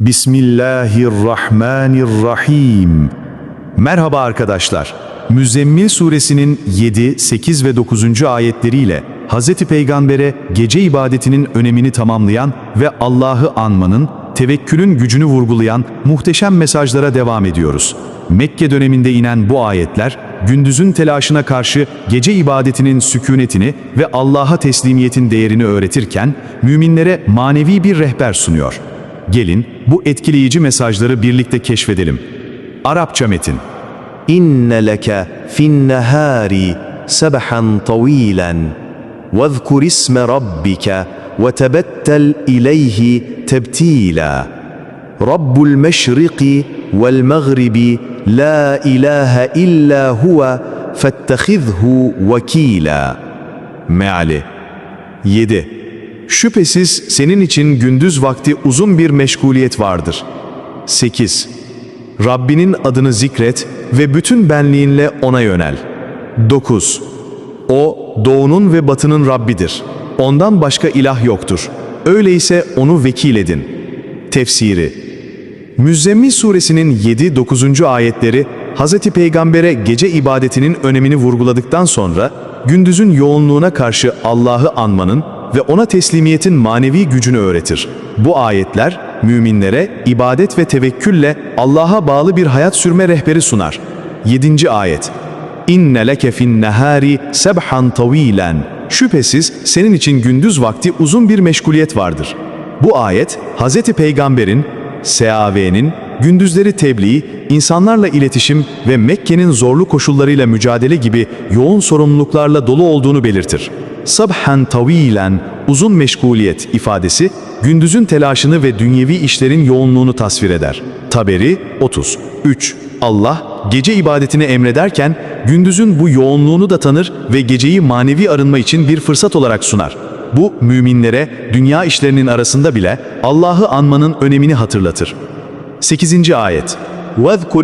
Bismillahirrahmanirrahim. Merhaba arkadaşlar. Müzzemmil suresinin 7, 8 ve 9. ayetleriyle Hz. Peygamber'e gece ibadetinin önemini tamamlayan ve Allah'ı anmanın, tevekkülün gücünü vurgulayan muhteşem mesajlara devam ediyoruz. Mekke döneminde inen bu ayetler, gündüzün telaşına karşı gece ibadetinin sükunetini ve Allah'a teslimiyetin değerini öğretirken, müminlere manevi bir rehber sunuyor. Gelin bu etkileyici mesajları birlikte keşfedelim. Arapça metin. İnne leke fin nehari sebahan tavilen vezkur isme rabbike ve tebettel ileyhi tebtila. Rabbul meşriki vel mağribi la ilahe illa huve fettehizhu vekila. Meali 7. Şüphesiz senin için gündüz vakti uzun bir meşguliyet vardır. 8. Rabbinin adını zikret ve bütün benliğinle ona yönel. 9. O doğunun ve batının Rabbidir. Ondan başka ilah yoktur. Öyleyse onu vekil edin. Tefsiri Müzzemmil suresinin 7-9. ayetleri Hz. Peygamber'e gece ibadetinin önemini vurguladıktan sonra gündüzün yoğunluğuna karşı Allah'ı anmanın ve ona teslimiyetin manevi gücünü öğretir. Bu ayetler müminlere ibadet ve tevekkülle Allah'a bağlı bir hayat sürme rehberi sunar. 7. ayet İnne leke fin nehari sebhan tavilen Şüphesiz senin için gündüz vakti uzun bir meşguliyet vardır. Bu ayet Hz. Peygamber'in SAV'nin gündüzleri tebliğ, insanlarla iletişim ve Mekke'nin zorlu koşullarıyla mücadele gibi yoğun sorumluluklarla dolu olduğunu belirtir Sabhan tavilen, uzun meşguliyet ifadesi, gündüzün telaşını ve dünyevi işlerin yoğunluğunu tasvir eder. Taberi 30. 3. Allah, gece ibadetini emrederken, gündüzün bu yoğunluğunu da tanır ve geceyi manevi arınma için bir fırsat olarak sunar. Bu, müminlere dünya işlerinin arasında bile Allah'ı anmanın önemini hatırlatır. 8. Ayet واذكر